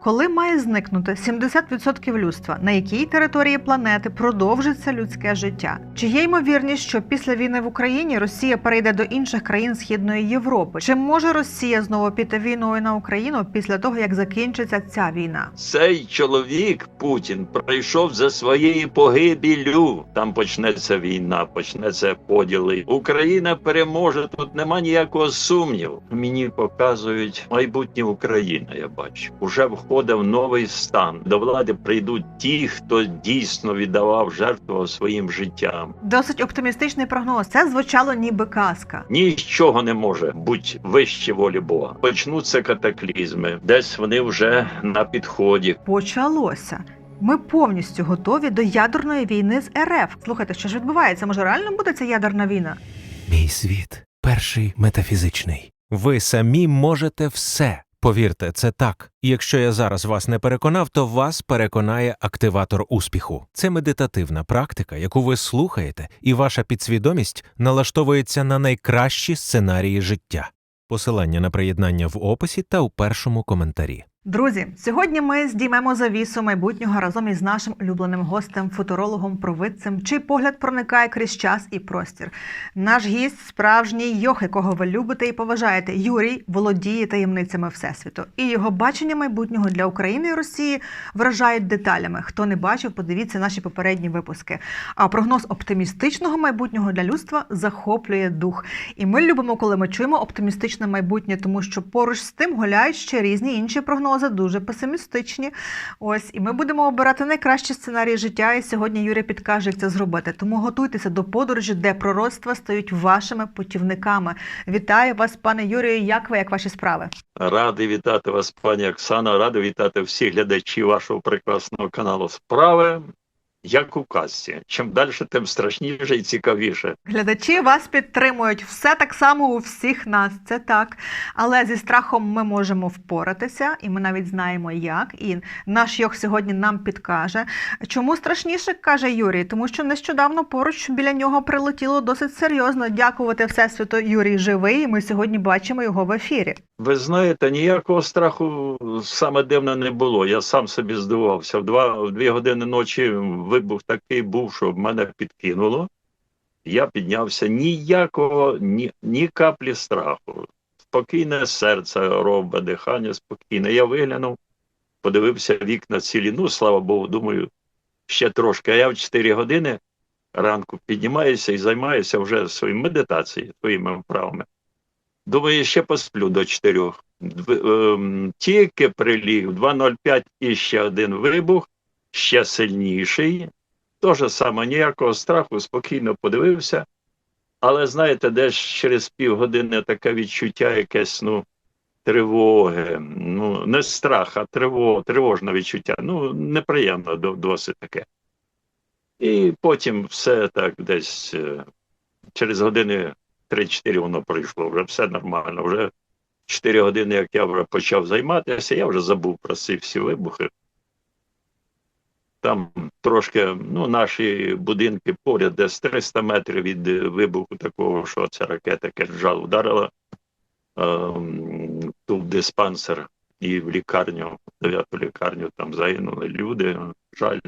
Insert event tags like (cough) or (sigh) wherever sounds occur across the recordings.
Коли має зникнути 70% людства, на якій території планети продовжиться людське життя? Чи є ймовірність, що після війни в Україні Росія перейде до інших країн Східної Європи? Чи може Росія знову піти війною на Україну після того, як закінчиться ця війна? Цей чоловік Путін прийшов за своєї погибіллю. Там почнеться війна, почнеться поділи. Україна переможе. Тут нема ніякого сумніву. Мені показують майбутнє України. Я бачу, уже входить в новий стан. До влади прийдуть ті, хто дійсно віддавав жертву своїм життям. Досить оптимістичний прогноз. Це звучало ніби казка. Нічого не може бути вище волі Бога. Почнуться катаклізми, десь вони вже на підході. Почалося. Ми повністю готові до ядерної війни з РФ. Слухайте, що ж відбувається? Може реально буде ця ядерна війна? Мій світ перший метафізичний. Ви самі можете все. Повірте, це так. Якщо я зараз вас не переконав, то вас переконає активатор успіху. Це медитативна практика, яку ви слухаєте, і ваша підсвідомість налаштовується на найкращі сценарії життя. Посилання на приєднання в описі та у першому коментарі. Друзі, сьогодні ми здіймемо завісу майбутнього разом із нашим улюбленим гостем, футурологом, провидцем, чий погляд проникає крізь час і простір. Наш гість справжній йох, якого ви любите і поважаєте. Юрій володіє таємницями всесвіту, і його бачення майбутнього для України і Росії вражають деталями. Хто не бачив, подивіться наші попередні випуски. А прогноз оптимістичного майбутнього для людства захоплює дух. І ми любимо, коли ми чуємо оптимістичне майбутнє, тому що поруч з тим гуляють ще різні інші прогнози, дуже песимістичні. Ось, і ми будемо обирати найкращі сценарії життя. І сьогодні Юрій підкаже, як це зробити. Тому готуйтеся до подорожі, де пророцтва стають вашими путівниками. Вітаю вас, пане Юрію. Як ви, як ваші справи? Радий вітати вас, пані Оксана. Радий вітати всіх глядачів вашого прекрасного каналу Справи. Як у казці. Чим далі, тим страшніше і цікавіше. Глядачі вас підтримують. Все так само у всіх нас. Це так. Але зі страхом ми можемо впоратися, і ми навіть знаємо як. І наш йог сьогодні нам підкаже. Чому страшніше каже Юрій? Тому що нещодавно поруч біля нього прилетіло досить серйозно. Дякувати Всесвіту. Юрій живий. і Ми сьогодні бачимо його в ефірі. Ви знаєте, ніякого страху саме дивно не було. Я сам собі здивувався. В два в дві години ночі вибух такий був, що в мене підкинуло. Я піднявся ніякого, ні, ні каплі страху. Спокійне серце робить, дихання спокійне. Я виглянув, подивився вікна цілі. Ну, слава Богу, думаю, ще трошки. А я в 4 години ранку піднімаюся і займаюся вже своєю медитацією, своїми вправами. Думаю, ще посплю до 4. Ем, Тільки приліг 2.05 і ще один вибух, ще сильніший. То же саме, ніякого страху, спокійно подивився. Але знаєте, десь через півгодини таке відчуття якесь, ну, тривоги. Ну, не страх, а триво, тривожне відчуття. Ну, неприємно до- досить таке. І потім все так десь е, через години 3-4 воно пройшло, вже все нормально. Вже 4 години, як я вже почав займатися, я вже забув про ці всі вибухи. Там трошки, ну, наші будинки поряд, десь 300 метрів від е, вибуху такого, що ця ракета кинжал вдарила ем, тут диспансер і в лікарню, дев'яту лікарню там загинули люди. Жаль.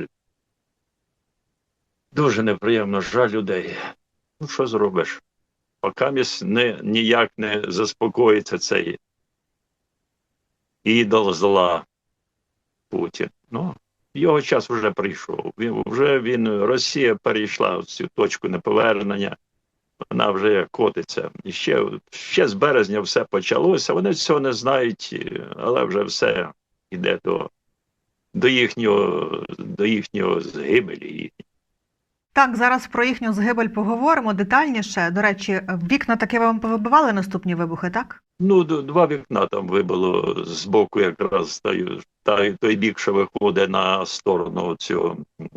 Дуже неприємно, жаль людей. Ну, що зробиш? Поки місь не, ніяк не заспокоїться цей ідол зла Путін. Ну, його час вже прийшов. Він, вже він, Росія перейшла в цю точку неповернення, вона вже котиться. І ще, ще з березня все почалося. Вони цього не знають, е, але вже все йде до, до їхнього, до їхнього згибелі. Так, зараз про їхню згибель поговоримо детальніше. До речі, вікна таки вам повибивали наступні вибухи, так? Ну, два вікна там вибило з боку, якраз та, той бік, що виходить на сторону цього м,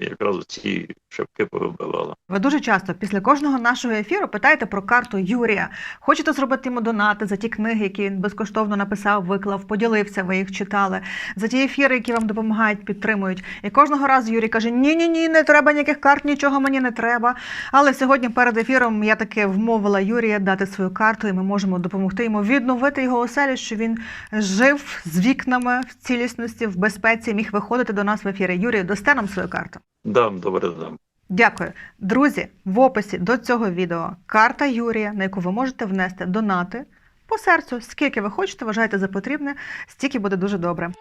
лікарень. якраз ці шибки повибивала. Ви дуже часто після кожного нашого ефіру питаєте про карту Юрія. Хочете зробити йому донати за ті книги, які він безкоштовно написав, виклав, поділився, ви їх читали, за ті ефіри, які вам допомагають, підтримують. І кожного разу Юрій каже: Ні, ні, ні, не треба ніяких карт, нічого мені не треба. Але сьогодні перед ефіром я таки вмовила Юрія дати свою карту, і ми можемо допомогти йому відновити його оселю, що він жив з вікнами в цілісності, в безпеці, міг виходити до нас в ефіри. Юрій, дасте нам свою карту. Дам, добре дам. Дякую. Друзі, в описі до цього відео карта Юрія, на яку ви можете внести донати по серцю, скільки ви хочете, вважаєте за потрібне, стільки буде дуже добре.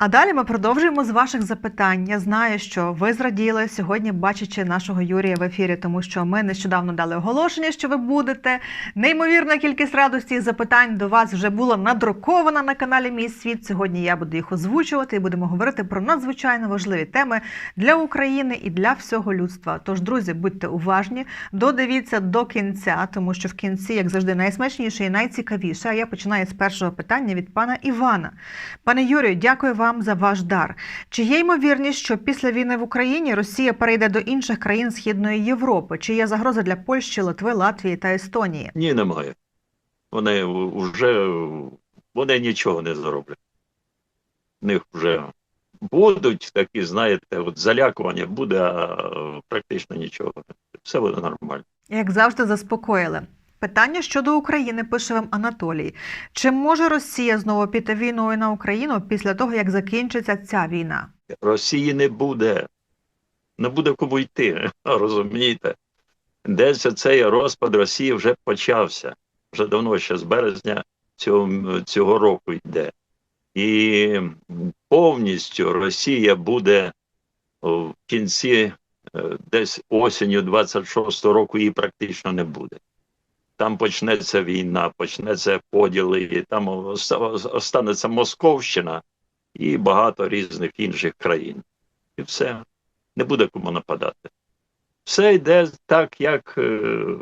А далі ми продовжуємо з ваших запитань. Я знаю, що ви зраділи сьогодні, бачачи нашого Юрія в ефірі, тому що ми нещодавно дали оголошення, що ви будете. Неймовірна кількість радості і запитань до вас вже була надрукована на каналі Мій світ. Сьогодні я буду їх озвучувати і будемо говорити про надзвичайно важливі теми для України і для всього людства. Тож, друзі, будьте уважні, додивіться до кінця, тому що в кінці, як завжди, найсмачніше і найцікавіше. А я починаю з першого питання від пана Івана. Пане Юрію, дякую вам за ваш дар. Чи є ймовірність, що після війни в Україні Росія перейде до інших країн Східної Європи? Чи є загроза для Польщі, Литви, Латвії та Естонії? Ні, немає. Вони вже вони нічого не зроблять. В них вже будуть такі, знаєте, от залякування буде, а практично нічого. Все буде нормально. Як завжди, заспокоїли. Питання щодо України пише вам Анатолій. Чи може Росія знову піти війною на Україну після того, як закінчиться ця війна? Росії не буде. Не буде кому йти, (laughs) розумієте? Десь цей розпад Росії вже почався. Вже давно, ще з березня цього, цього року йде. І повністю Росія буде в кінці, е, десь осінню 26-го року її практично не буде. Там почнеться війна, почнеться поділи, там останеться Московщина і багато різних інших країн. І все. Не буде кому нападати. Все йде так, як, е,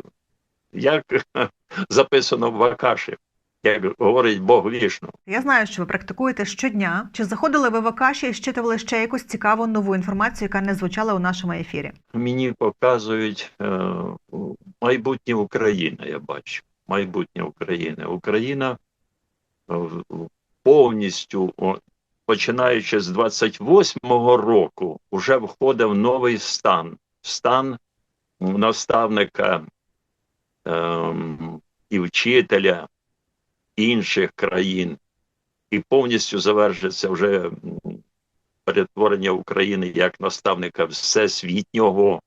як (laughs) записано в Вакаші, як говорить Бог вішну. Я знаю, що ви практикуєте щодня. Чи заходили ви в Акаші і щитували ще якусь цікаву нову інформацію, яка не звучала у нашому ефірі? Мені показують е, майбутнє України, я бачу. Майбутнє України. Україна е, повністю, починаючи з 28-го року, вже входить в новий стан. Стан наставника ем, і вчителя інших країн. І повністю завершиться вже перетворення України як наставника всесвітнього.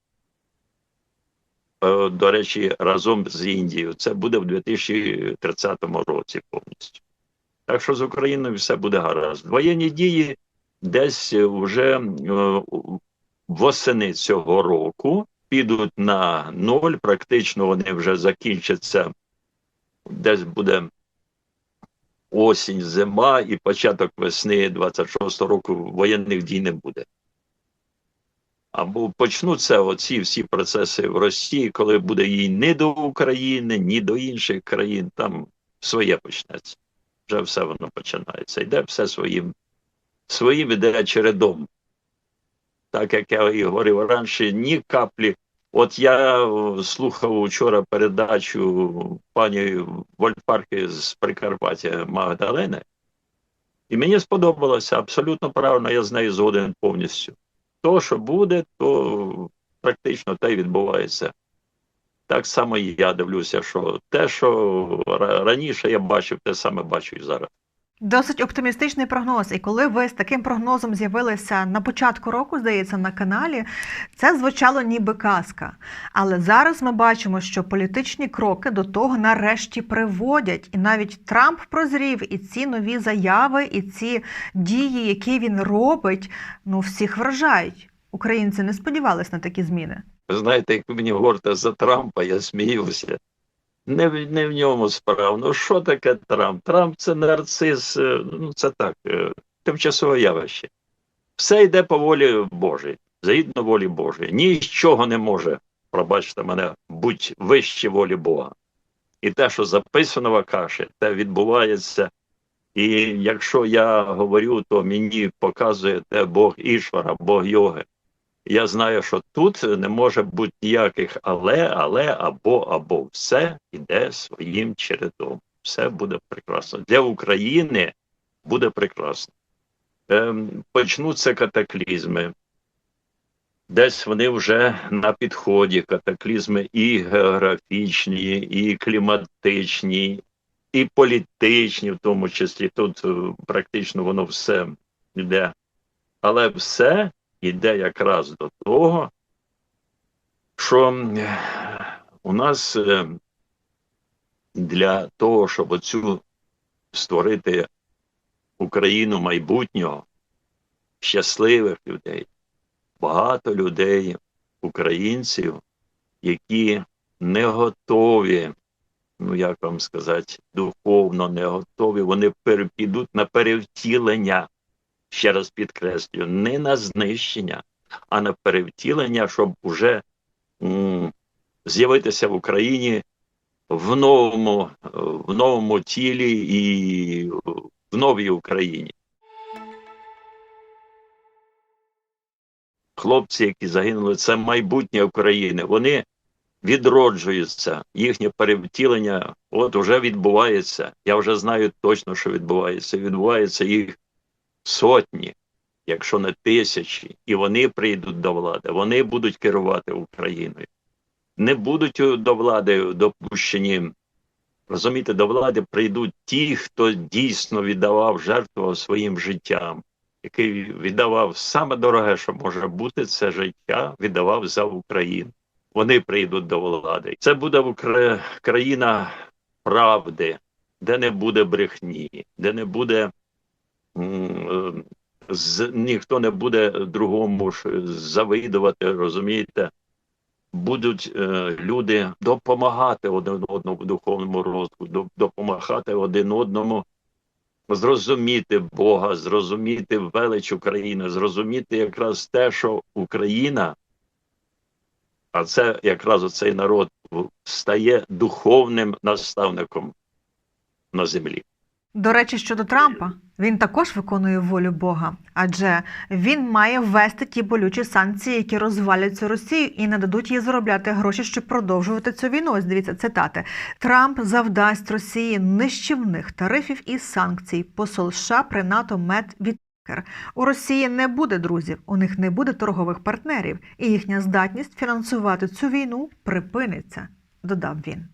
Е, До речі, разом з Індією. Це буде в 2030 році повністю. Так що з Україною все буде гаразд. Воєнні дії десь вже е, восени цього року підуть на ноль. Практично вони вже закінчаться. Десь буде осінь, зима і початок весни 26-го року воєнних дій не буде. Або почнуться оці всі процеси в Росії, коли буде їй ні до України, ні до інших країн, там своє почнеться. Вже все воно починається. Йде все своїм, своїм іде чередом. Так як я і говорив раніше, ні каплі. От я е, слухав вчора передачу пані Вольфарки з Прикарпаття Магдалени, і мені сподобалося абсолютно правильно, я з нею згоден повністю. То, що буде, то практично те й відбувається. Так само і я дивлюся, що те, що раніше я бачив, те саме бачу і зараз. Досить оптимістичний прогноз. І коли ви з таким прогнозом з'явилися на початку року, здається, на каналі, це звучало ніби казка. Але зараз ми бачимо, що політичні кроки до того нарешті приводять. І навіть Трамп прозрів, і ці нові заяви, і ці дії, які він робить, ну всіх вражають. Українці не сподівалися на такі зміни. Знаєте, як мені говорите за Трампа, я сміюся. Не в, не в ньому справа. Ну що таке Трамп? Трамп це нарцис, е, ну це так, е, тимчасове явище. Все йде по волі Божій, згідно волі Божої. Нічого не може, пробачте мене, будь вище волі Бога. І те, що записано в Акаші, те відбувається І якщо я говорю, то мені показує те Бог Ішвара, Бог йоги. Я знаю, що тут не може бути ніяких але, але, або, або все йде своїм чередом. Все буде прекрасно. Для України буде прекрасно. Ем, почнуться катаклізми. Десь вони вже на підході. Катаклізми і географічні, і кліматичні, і політичні, в тому числі. Тут е, практично воно все йде. Але все йде якраз до того, що у нас е, для того, щоб оцю створити Україну майбутнього, щасливих людей, багато людей, українців, які не готові, ну як вам сказати, духовно не готові, вони підуть на перевтілення, ще раз підкреслюю, не на знищення, а на перевтілення, щоб уже з'явитися в Україні в новому, в новому тілі і в новій Україні. Хлопці, які загинули, це майбутнє України. Вони відроджуються, їхнє перевтілення от уже відбувається. Я вже знаю точно, що відбувається. Відбувається їх сотні, якщо не тисячі, і вони прийдуть до влади, вони будуть керувати Україною. Не будуть до влади допущені. Розумієте, до влади прийдуть ті, хто дійсно віддавав жертву своїм життям, який віддавав саме дороге, що може бути, це життя, віддавав за Україну. Вони прийдуть до влади. Це буде країна правди, де не буде брехні, де не буде з, ніхто не буде другому ж завидувати, розумієте? Будуть е, люди допомагати один одному в духовному розвитку, допомагати один одному зрозуміти Бога, зрозуміти велич України, зрозуміти якраз те, що Україна, а це якраз оцей народ стає духовним наставником на землі. До речі, щодо Трампа, він також виконує волю Бога, адже він має ввести ті болючі санкції, які розвалять цю Росію і не дадуть їй заробляти гроші, щоб продовжувати цю війну. Ось дивіться цитати: Трамп завдасть Росії нищівних тарифів і санкцій. Посол США при НАТО Мет Віткер. У Росії не буде друзів, у них не буде торгових партнерів, і їхня здатність фінансувати цю війну припиниться. Додав він.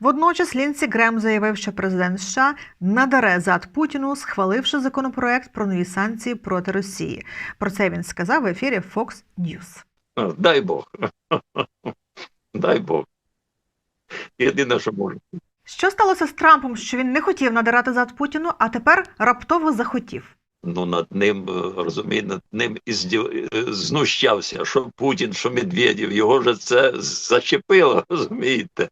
Водночас Лінсі Грем заявив, що президент США надаре зад Путіну, схваливши законопроект про нові санкції проти Росії. Про це він сказав в ефірі Fox News. Дай Бог. (laughs) Дай Бог. Єдине, що можу. Що сталося з Трампом, що він не хотів надирати зад Путіну, а тепер раптово захотів? ну, над ним, е, розуміє, над ним іздів... е, знущався, що Путін, що Медведєв, його же це зачепило, (laughs) розумієте?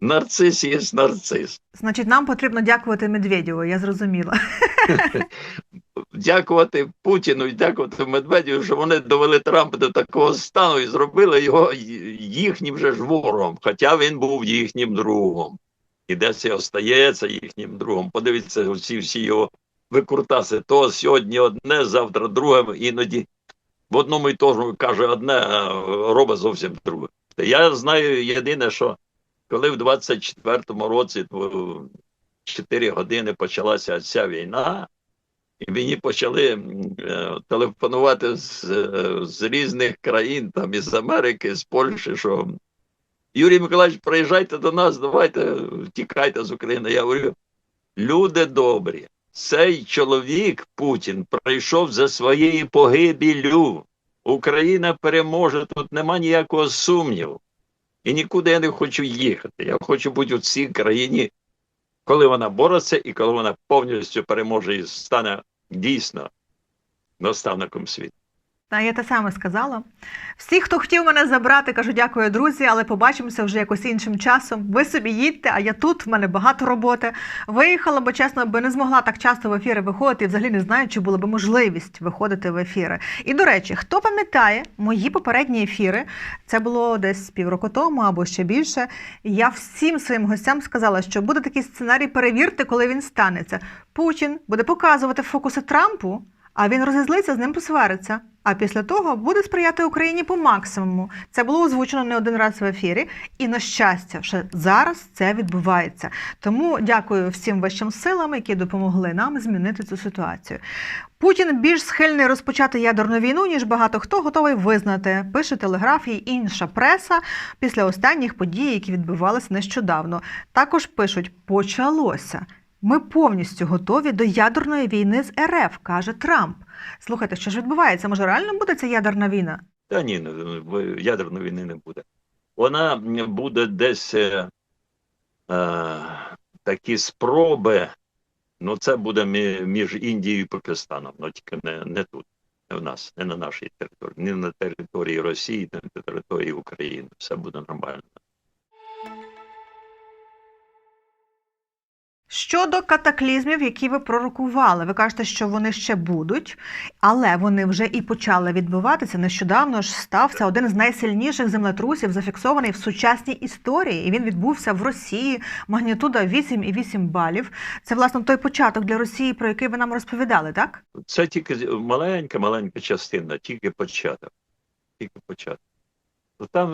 Нарцис є нарцис. Значить, нам потрібно дякувати Медведєву, я зрозуміла. (laughs) Дякувати Путіну і дякувати Медведєву, що вони довели Трампа до такого стану і зробили його їхнім же ж ворогом, хоча він був їхнім другом. І десь і остається їхнім другом. Подивіться, всі всі його викрутаси. То сьогодні одне, завтра друге, іноді в одному і тому каже одне, а робить зовсім друге. Я знаю єдине, що коли в 24-му році, 4 години почалася ця війна, і мені почали е, телефонувати з, з різних країн, там із Америки, з Польщі, що Юрій Миколаївич, приїжджайте до нас, давайте тікайте з України. Я говорю, люди добрі, цей чоловік Путін прийшов за своєю погибелю. Україна переможе, тут нема ніякого сумніву. І нікуди я не хочу їхати. Я хочу бути у цій країні, коли вона бореться і коли вона повністю переможе і стане дійсно наставником світу. Та я те саме сказала. Всі, хто хотів мене забрати, кажу дякую, друзі, але побачимося вже якось іншим часом. Ви собі їдьте, а я тут, в мене багато роботи. Виїхала, бо чесно, би не змогла так часто в ефіри виходити, і взагалі не знаю, чи була б можливість виходити в ефіри. І до речі, хто пам'ятає мої попередні ефіри, це було десь півроку тому або ще більше. Я всім своїм гостям сказала, що буде такий сценарій, перевірте, коли він станеться. Путін буде показувати фокуси Трампу, а він розізлиться, з ним посвариться. А після того буде сприяти Україні по максимуму. Це було озвучено не один раз в ефірі, і на щастя, ще зараз це відбувається. Тому дякую всім вищим силам, які допомогли нам змінити цю ситуацію. Путін більш схильний розпочати ядерну війну, ніж багато хто готовий визнати. Пише телеграф і інша преса після останніх подій, які відбувалися нещодавно. Також пишуть: почалося. Ми повністю готові до ядерної війни з РФ, каже Трамп. Слухайте, що ж відбувається? Може, реально буде ця ядерна війна? Та ні, в- ядерної війни не буде. Вона буде десь е, е, такі спроби. Ну, це буде між Індією і Пакистаном, ну тільки не, не тут, не в нас, не на нашій території, не на території Росії, не на території України. Все буде нормально. Щодо катаклізмів, які ви пророкували, ви кажете, що вони ще будуть, але вони вже і почали відбуватися. Нещодавно ж стався один з найсильніших землетрусів, зафіксований в сучасній історії. І він відбувся в Росії. Магнітуда 8,8 балів. Це власне той початок для Росії, про який ви нам розповідали, так? Це тільки маленька, маленька частина, тільки початок. Тільки початок. Там,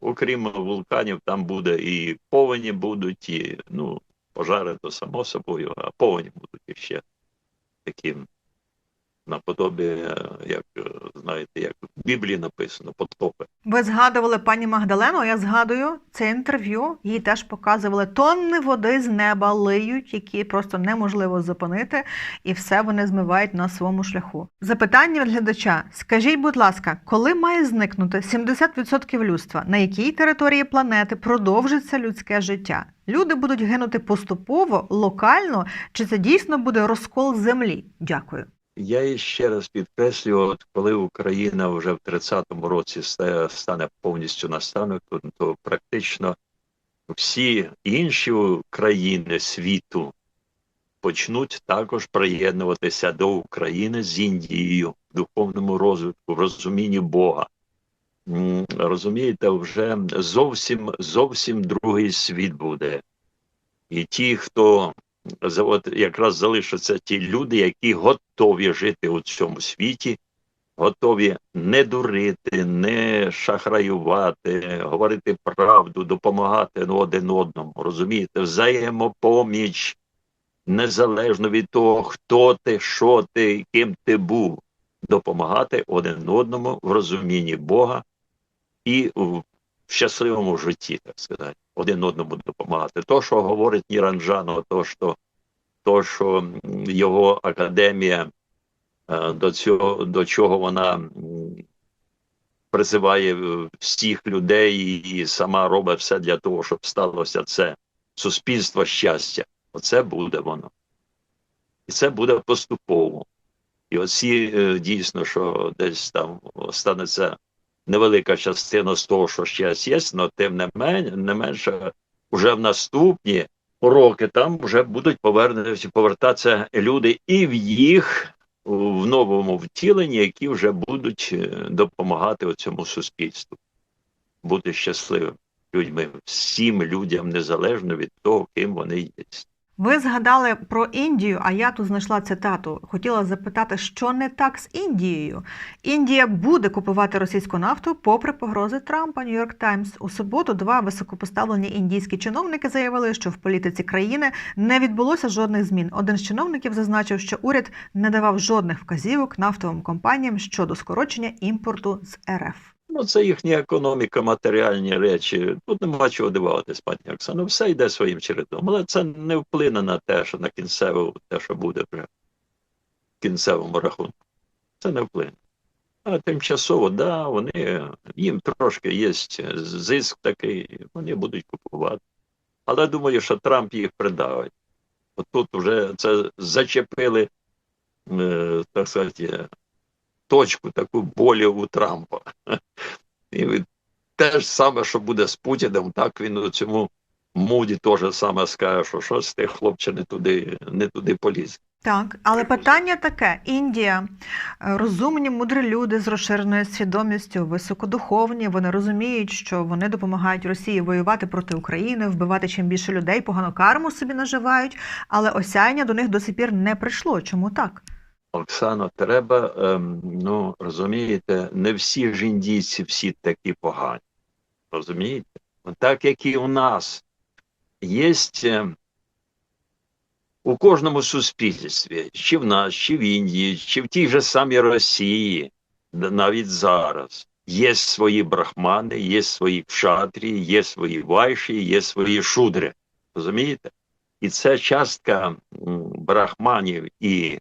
окрім вулканів, там буде і повені будуть, і ну, пожари, то само собою, а повені будуть іще такі наподобі, е, як е, знаєте, як в Біблії написано, потопи. Ви згадували пані Магдалену. Я згадую це інтерв'ю. Їй теж показували тонни води з неба лиють, які просто неможливо зупинити, і все вони змивають на своєму шляху. Запитання від глядача: скажіть, будь ласка, коли має зникнути 70% людства? На якій території планети продовжиться людське життя? Люди будуть гинути поступово, локально, чи це дійсно буде розкол землі? Дякую. Я і ще раз підкреслюю, от коли Україна вже в 30-му році стане повністю наставником, то практично всі інші країни світу почнуть також приєднуватися до України з Індією в духовному розвитку, в розумінні Бога. Розумієте, вже зовсім зовсім другий світ буде. І ті, хто от якраз залишаться ті люди, які готові жити у цьому світі, готові не дурити, не шахраювати, говорити правду, допомагати ну, один одному. Розумієте, взаємопоміч, незалежно від того, хто ти, що ти, ким ти був, допомагати один одному в розумінні Бога і в щасливому житті, так сказати, один одному допомагати. То, що говорить Ніранжано, то, що, то, що його академія е, до цього, до чого вона призиває е, всіх людей і сама робить все для того, щоб сталося це суспільство щастя. Оце буде воно. І це буде поступово. І оці е, дійсно, що десь там станеться невелика частина з того, що ще є, але тим не, мен, не менше, вже в наступні роки там вже будуть повернутися, повертатися люди і в їх в новому втіленні, які вже будуть е, допомагати цьому суспільству, бути щасливим людьми, всім людям, незалежно від того, ким вони є. Ви згадали про Індію, а я тут знайшла цитату. Хотіла запитати, що не так з Індією. Індія буде купувати російську нафту попри погрози Трампа. Нью-Йорк Таймс у суботу два високопоставлені індійські чиновники заявили, що в політиці країни не відбулося жодних змін. Один з чиновників зазначив, що уряд не давав жодних вказівок нафтовим компаніям щодо скорочення імпорту з РФ. Ну, це їхня економіка, матеріальні речі. Тут нема чого дивуватись, пані Оксано. Все йде своїм чередом. Але це не вплине на те, що на кінцеву, те, що буде в кінцевому рахунку. Це не вплине. А тимчасово, да, вони їм трошки є зиск такий, вони будуть купувати. Але думаю, що Трамп їх придавить. От тут вже це зачепили, е, так сказати, точку таку болі у Трампа. (laughs) І те ж саме, що буде з Путіним, так він у цьому моді теж саме скаже, що щось ти, хлопче, не туди, не туди поліз. Так, але питання таке: Індія, розумні, мудрі люди з розширеною свідомістю, високодуховні. Вони розуміють, що вони допомагають Росії воювати проти України, вбивати чим більше людей, погану карму собі наживають. Але осяяння до них до сих пір не прийшло. Чому так? Оксано, треба, ем, ну розумієте, не всі ж індійці всі такі погані. Розумієте? Так як і у нас є ем, у кожному суспільстві, чи в нас, чи в Індії, чи в тій же самій Росії, навіть зараз, є свої брахмани, є свої кшатрі, є свої вайші, є свої шудри. Розумієте? І це частка брахманів і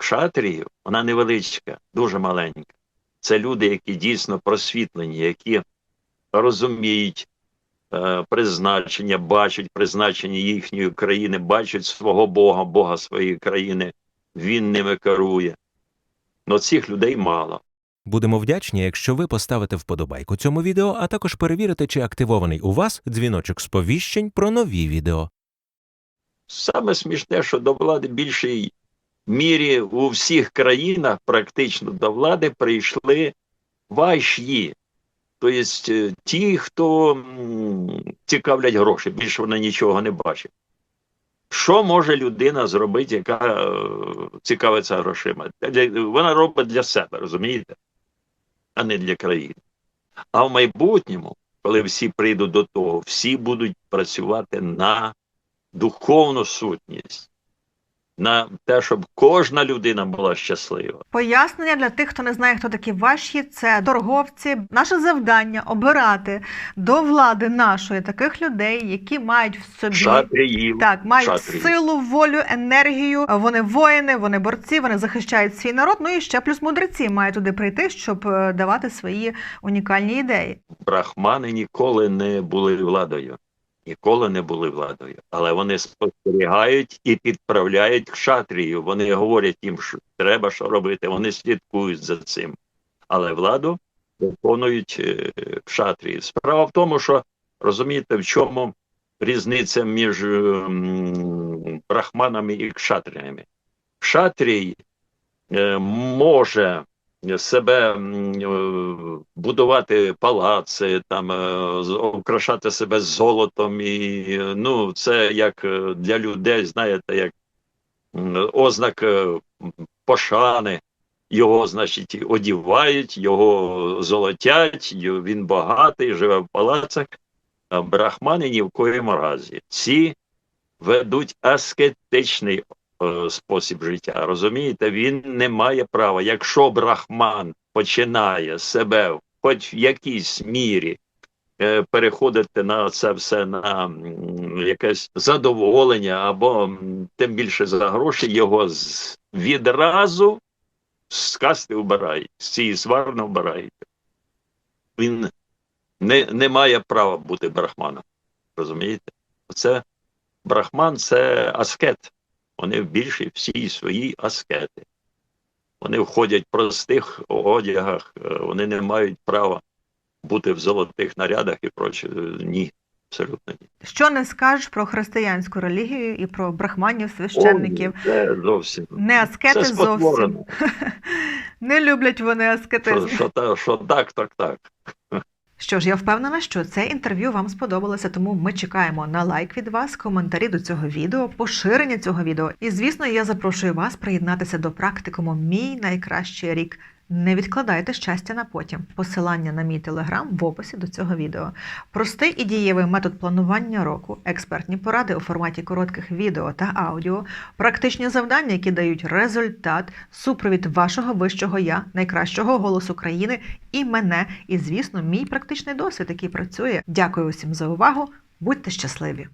кшатріїв, вона невеличка, дуже маленька. Це люди, які дійсно просвітлені, які розуміють е, призначення, бачать призначення їхньої країни, бачать свого Бога, Бога своєї країни. Він ними керує. Но цих людей мало. Будемо вдячні, якщо ви поставите вподобайку цьому відео, а також перевірите, чи активований у вас дзвіночок сповіщень про нові відео. Саме смішне, що до влади більшій мірі у всіх країнах практично до влади прийшли ваші. Тобто е, ті, хто цікавлять гроші, більше вони нічого не бачать. Що може людина зробити, яка е, цікавиться грошима? Вона робить для себе, розумієте? А не для країни. А в майбутньому, коли всі прийдуть до того, всі будуть працювати на духовну сутність, на те, щоб кожна людина була щаслива. Пояснення для тих, хто не знає, хто такі ваші, це торговці. Наше завдання обирати до влади нашої таких людей, які мають в собі Шатріїв. Так, мають Шатрі. силу, волю, енергію. Вони воїни, вони борці, вони захищають свій народ. Ну і ще плюс мудреці мають туди прийти, щоб е, давати свої унікальні ідеї. брахмани ніколи не були владою. Ніколи не були владою. Але вони спостерігають і підправляють кшатрію. Вони говорять їм, що треба що робити. Вони слідкують за цим. Але владу виконують е, кшатрії. Справа в тому, що розумієте, в чому різниця між ем, брахманами і кшатріями. Кшатрій е, може себе е, будувати палаци, там е, украшати себе золотом, і е, ну це як для людей, знаєте, як ознак пошани. Його, значить, одівають, його золотять, він багатий, живе в палацах. Брахмани ні в коєму разі. Ці ведуть аскетичний спосіб життя. Розумієте, він не має права. Якщо брахман починає себе хоч в якійсь мірі е, переходити на це все на якесь задоволення, або тим більше за гроші, його відразу з касти вбирають, з цієї сварни вбирають. Він не, не має права бути брахманом. Розумієте? Це брахман це аскет. Вони в більшій всій своїй аскети. Вони входять в простих одягах, е, вони не мають права бути в золотих нарядах і проче. Е, Ні, абсолютно ні. Що не скажеш про християнську релігію і про брахманів, священників? Ой, Це зовсім. Не аскети Це зовсім. (laughs) Не люблять вони аскетизм. Що, що, що так, так, так. Що ж, я впевнена, що це інтерв'ю вам сподобалося, тому ми чекаємо на лайк від вас, коментарі до цього відео, поширення цього відео. І звісно, я запрошую вас приєднатися до практикуму Мій найкращий рік. Не відкладайте щастя на потім. Посилання на мій телеграм в описі до цього відео. Простий і дієвий метод планування року, експертні поради у форматі коротких відео та аудіо, практичні завдання, які дають результат, супровід вашого вищого я, найкращого голосу країни і мене, і звісно, мій практичний досвід, який працює. Дякую усім за увагу. Будьте щасливі!